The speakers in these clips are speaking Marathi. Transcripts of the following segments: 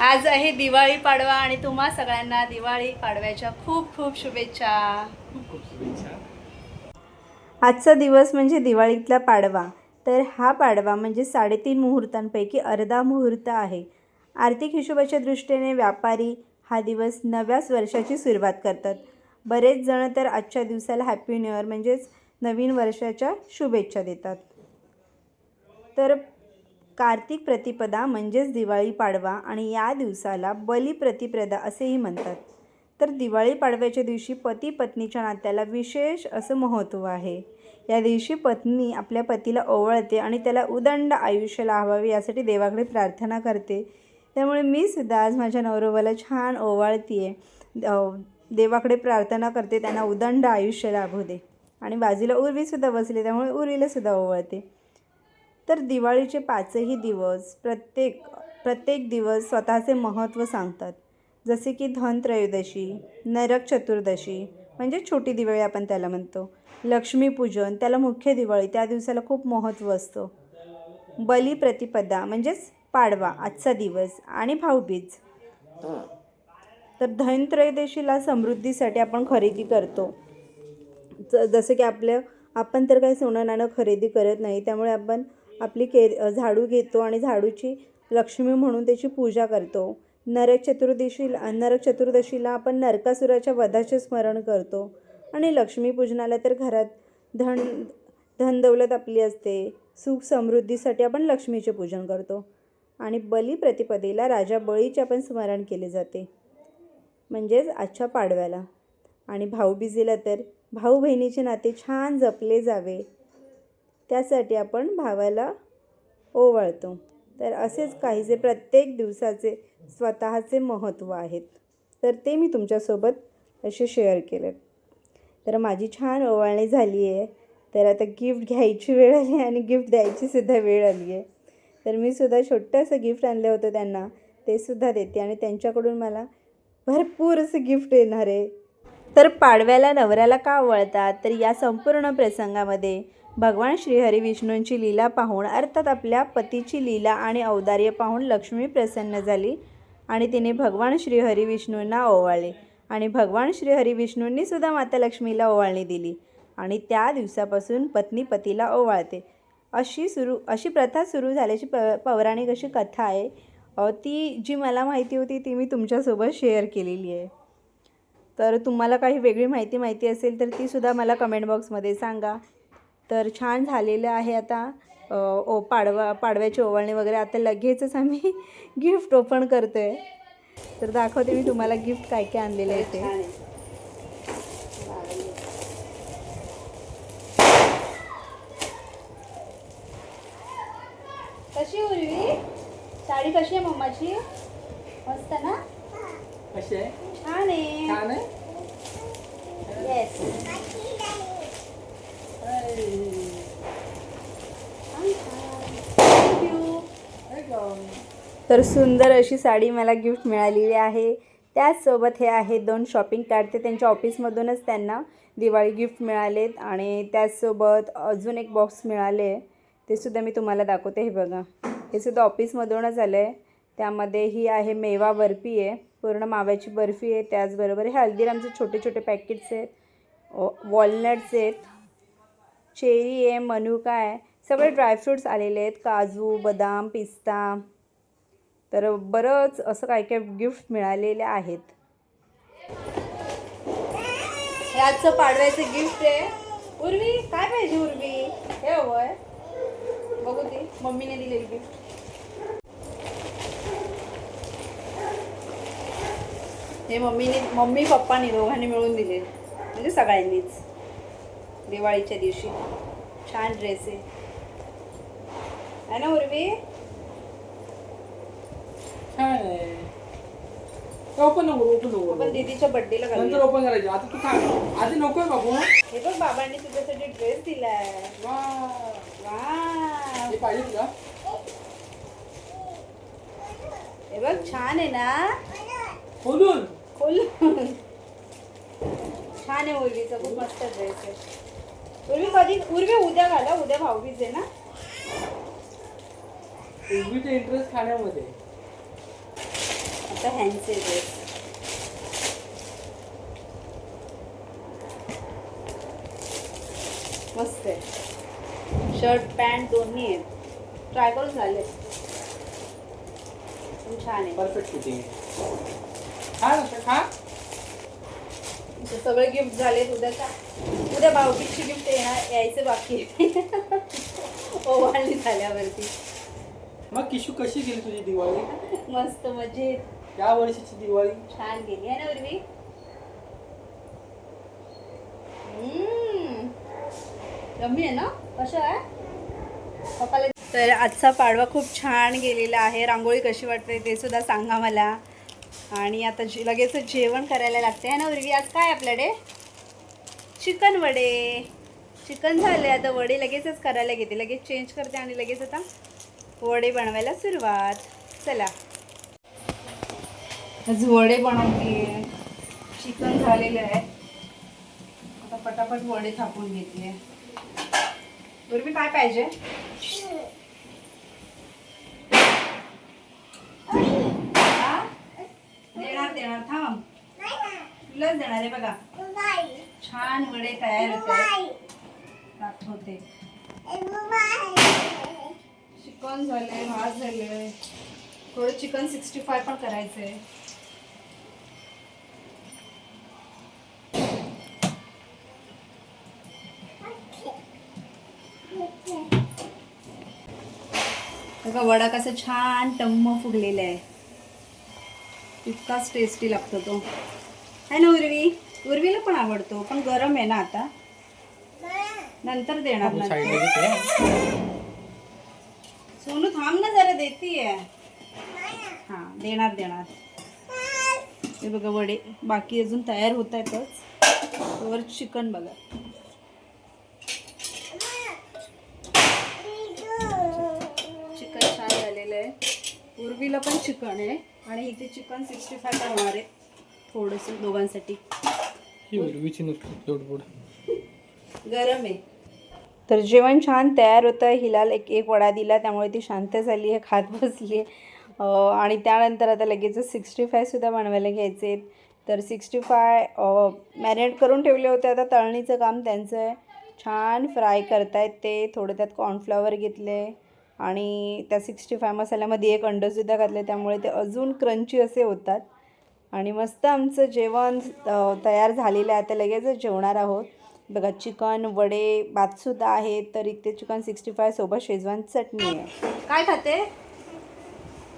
आज आहे दिवाळी पाडवा आणि तुम्हा सगळ्यांना दिवाळी पाडव्याच्या खूप खूप शुभेच्छा. खूप खूप शुभेच्छा. आजचा दिवस म्हणजे दिवाळीतला पाडवा. तर हा पाडवा म्हणजे साडेतीन मुहूर्तांपैकी अर्धा मुहूर्त आहे. आर्थिक हिशोबाच्या दृष्टीने व्यापारी हा दिवस नव्याच वर्षाची सुरुवात करतात. बरेच जण तर आजच्या दिवसाला हॅपी न्यू इयर म्हणजेच नवीन वर्षाच्या शुभेच्छा देतात. तर कार्तिक प्रतिपदा म्हणजेच दिवाळी पाडवा आणि या दिवसाला बलिप्रतिपदा असेही म्हणतात. तर दिवाळी पाडव्याच्या दिवशी पती पत्नीच्या नात्याला विशेष असं महत्त्व आहे. या दिवशी पत्नी आपल्या पतीला ओवळते आणि त्याला उदंड आयुष्य लाभावे यासाठी देवाकडे प्रार्थना करते. त्यामुळे मी सुद्धा आज माझ्या नवरोबाला छान ओवाळते आहे देवाकडे प्रार्थना करते त्यांना उदंड आयुष्य लाभू दे. आणि बाजूला उर्वीसुद्धा बसली त्यामुळे उर्वीलासुद्धा ओवळते. तर दिवाळीचे पाचही दिवस प्रत्येक प्रत्येक दिवस स्वतःचे महत्त्व सांगतात. जसे की धनत्रयोदशी नरक चतुर्दशी म्हणजे छोटी दिवाळी आपण त्याला म्हणतो. लक्ष्मीपूजन त्याला मुख्य दिवाळी त्या दिवसाला खूप महत्त्व असतं. बलिप्रतिपदा म्हणजेच पाडवा आजचा दिवस आणि भाऊबीज. तर धनत्रयोदशीला समृद्धीसाठी आपण खरेदी करतो. ज जसं की आपलं आपण तर काही सोनं नाणं खरेदी करत नाही त्यामुळे आपण आपली के झाडू घेतो आणि झाडूची लक्ष्मी म्हणून त्याची पूजा करतो. नरक चतुर्दशीला नरक चतुर्दशीला आपण नरकासुराच्या वधाचे स्मरण करतो. आणि लक्ष्मीपूजनाला तर घरात धन धनदौलत आपली असते. सुख समृद्धीसाठी आपण लक्ष्मीचे पूजन करतो. आणि बलिप्रतिपदेला राजा बळीचे आपण स्मरण केले जाते. म्हणजेच आजच्या पाडव्याला. आणि भाऊबीजेला तर भाऊ बहिणीचे नाते छान जपले जावे. त्यासाठी आपण भावाला ओवाळतो. तर असेच काहीसे प्रत्येक दिवसाचे स्वतःचे महत्त्व आहेत. तर ते मी तुमच्यासोबत असे शेअर केले तर माझी छान ओवाळणी झाली आहे तर आता गिफ्ट घ्यायची वेळ आली आणि गिफ्ट द्यायचीसुद्धा वेळ आली आहे तर मी सुद्धा छोटंसं गिफ्ट आणलं होतं त्यांना. ते सुद्धा देते आणि त्यांच्याकडून मला भरपूर असं गिफ्ट येणार. आहे तर पाडव्याला नवऱ्याला का वळतात तर या संपूर्ण प्रसंगामध्ये भगवान श्रीहरी विष्णूंची लीला पाहून अर्थात आपल्या पतीची लीला आणि औदार्य पाहून लक्ष्मी प्रसन्न झाली आणि तिने भगवान श्रीहरी विष्णूंना ओवाळले आणि भगवान श्रीहरी विष्णूंनी सुद्धा माता लक्ष्मीला ओवाळणी दिली आणि त्या दिवसापासून पत्नी पतीला ओवाळते. अशी सुरू अशी प्रथा सुरू झाल्याची प पौराणिक अशी कथा आहे. ती जी मला माहिती होती ती मी तुमच्यासोबत शेअर केलेली आहे. तर तुम्हाला काही वेगळी माहिती माहिती असेल तर तीसुद्धा मला कमेंट बॉक्समध्ये सांगा. तर छान झालेलं आहे आता. ओ पाडवा पाडव्याची ओवाळणी वगैरे आता लगेचच आम्ही गिफ्ट ओपन करतो आहे तर दाखवते मी तुम्हाला गिफ्ट काय काय आणलेलं आहे ते. कशी उर्वी? साडी कशी आहे मम्माची? मस्त ना? कशी आहे? छान आहे. छान आहे? येस तर सुंदर अशी साडी मला गिफ्ट मिळालेली आहे. त्याचसोबत हे आहे दोन शॉपिंग कार्ड. ते त्यांच्या ऑफिसमधूनच त्यांना दिवाळी गिफ्ट मिळालेत आणि त्याचसोबत अजून एक बॉक्स मिळाले. ते सुद्धा मी तुम्हाला दाखवते. हे बघा. हे सुद्धा ऑफिसमधूनच आलं आहे त्यामध्ये ही आहे मेवा बर्फी आहे. पूर्ण माव्याची बर्फी आहे. त्याचबरोबर हे हल्दीरामचे छोटे छोटे पॅकेट्स आहेत. वॉलनट्स आहेत. चेरी आहे मनुका आहे? सगळे ड्रायफ्रूट्स आलेले आहेत. काजू बदाम पिस्ता. तर बरंच असं काय काय गिफ्ट मिळालेले आहेत. आजचं पाडव्याचं गिफ्ट आहे. उर्वी काय पाहिजे उर्वी? हे हवंय बघू ती मम्मीने दिलेली गिफ्ट हे मम्मीने मम्मी पप्पानी दोघांनी मिळून दिले म्हणजे सगळ्यांनीच. दिवाळीच्या दिवशी. छान ड्रेस आहे. है ना उर्वी? छान आहे. ओपन नको ओपन नको. आपण दीदीच्या बर्थडेला नंतर घालूया. ओपन करायची. आता तू थांब. आधी नको बाबू. हे बघ बाबांनी तुझ्यासाठी ड्रेस दिलाय. वा. वा हे पाहिजे तुला. हे बघ छान आहे ना? खोलून. खोल छान आहे उर्वीचा खूप मस्त ड्रेस आहे. उर्वी कधी उर्वी उद्या घाला उद्या भाऊबीज आहे ना? पूर्वीचा इंटरेस्ट खाण्यामध्ये. हँडचे ड्रेस मस्त आहे. शर्ट पॅन्ट दोन्ही आहेत. ट्राय करून झाले. छान आहे. परफेक्ट फिटिंग आहे. खा ना खा. इथे सगळे गिफ्ट झालेत उद्याचा उद्या भाऊबीजची गिफ्ट येणार यायचे बाकी ओवाळणी झाल्यावरती. मग किशू कशी गेली तुझी दिवाळी? मस्त मजेत. या वर्षीची दिवाळी. छान गेली आहे ना उर्वी? हम्म. यम्मी आहे ना? कसं आहे? पप्पाला तर आजचा पाडवा खूप छान गेलेला आहे. रांगोळी कशी वाटते ते सुद्धा सांगा मला. आणि आता जे- लगेच जेवण करायला लागते. आहे ना उर्वी? आज काय आपल्याकडे? चिकन वडे. चिकन झाले आता वडे लगेचच करायला घेते. लगेच चेंज करते आणि लगेच आता वडे बनवायला सुरुवात. चला. आज वडे बनवते. चिकन झालेले आहे. आता पटापट वडे थापून घेते. पूर्वी काय पाहिजे हा? देणार थांब. तुलाच देणार आहे बघा. छान वडे तयार होत. दाखवते. चिकन झाले भात झाले थोडं चिकन सिक्स्टी फाय पण करायचं आहे बघा वडा कसा छान टम्म फुगलेला आहे इतकाच टेस्टी लागतो तो. आहे ना उर्वी? उर्वीला पण आवडतो पण गरम आहे ना आता. नंतर देणार सोनू थांब ना जरा देतीये. हा देणार देणार. हे बघा वडे. बाकी अजून तयार होत आहेतच वर चिकन बघा. चिकन छान झालेलं आहे. उर्वीला पण चिकन आहे. आणि इथे चिकन सिक्स्टी फाय करणार आहे. थोडंसं दोघांसाठी. ही गरम आहे. तर जेवण छान तयार होतं. हिलाल एक एक वडा दिला त्यामुळे ती शांत झाली आहे खात बसली आहे. आणि त्यानंतर आता लगेच सिक्स्टी फायसुद्धा बनवायला घ्यायचे तर सिक्स्टी फाय मॅरिनेट करून ठेवले होते. आता तळणीचं काम त्यांचं आहे. छान फ्राय करतायत ते. थोडं त्यात कॉर्नफ्लॉवर घेतले. आणि त्या सिक्स्टी फाय मसाल्यामध्ये एक अंडंसुद्धा घातले त्यामुळे ते अजून क्रंची असे होतात. आणि मस्त आमचं जेवण तयार झालेलं आहे. आता लगेचच जेवणार आहोत. बघा चिकन वडे भातसुद्धा आहे तर इथे चिकन सिक्स्टी फाय सोबत शेजवान चटणी आहे. काय खाते?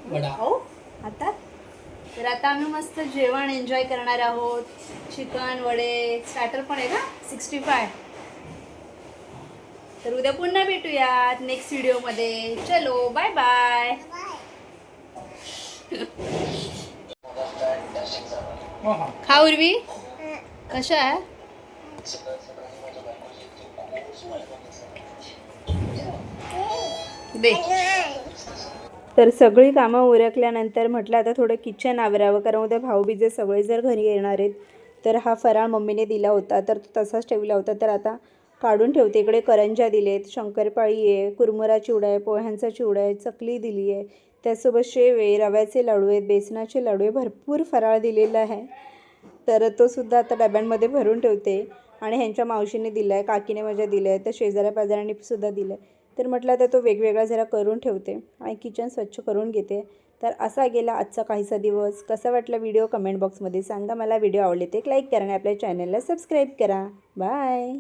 वडा. हो आता? तर आता आम्ही मस्त जेवण एन्जॉय करणार आहोत. चिकन वडे स्टार्टर पण आहे का? Sixty five. तर उद्या पुन्हा भेटूयात नेक्स्ट व्हिडिओमध्ये चलो बाय बाय खा उर्वी. कशा आहे? दे. तर सगळी कामं उरकल्यानंतर म्हटलं आता थोडं किचन आवरावं कारण उद्या भाऊबीजे सगळे जर घरी येणार आहेत तर हा फराळ मम्मीने दिला होता तर तो तसाच ठेवला होता. तर आता काढून ठेवते. इकडे करंजा दिलेत शंकरपाळी आहे कुरमुरा चिवडा आहे पोह्यांचा चिवडा आहे चकली दिली आहे. त्यासोबत शेव आहे रव्याचे लाडू आहेत बेसनाचे लाडू आहे भरपूर फराळ दिलेला आहे. तर तो सुद्धा आता डब्यांमध्ये भरून ठेवते आणि ह्यांच्या मावशीने दिला आहे काकीने माझ्या दिलं आहे तर शेजाऱ्या पाजाऱ्यांनी सुद्धा दिलं आहे तर म्हटलं आता तो वेगवेगळा जरा करून ठेवते आणि किचन स्वच्छ करून घेते. तर असा गेला आजचा काहीसा दिवस. कसा वाटला व्हिडिओ कमेंट बॉक्समध्ये सांगा. मला व्हिडिओ आवडले ते एक लाईक करा आणि आपल्या चॅनलला सबस्क्राईब करा. बाय.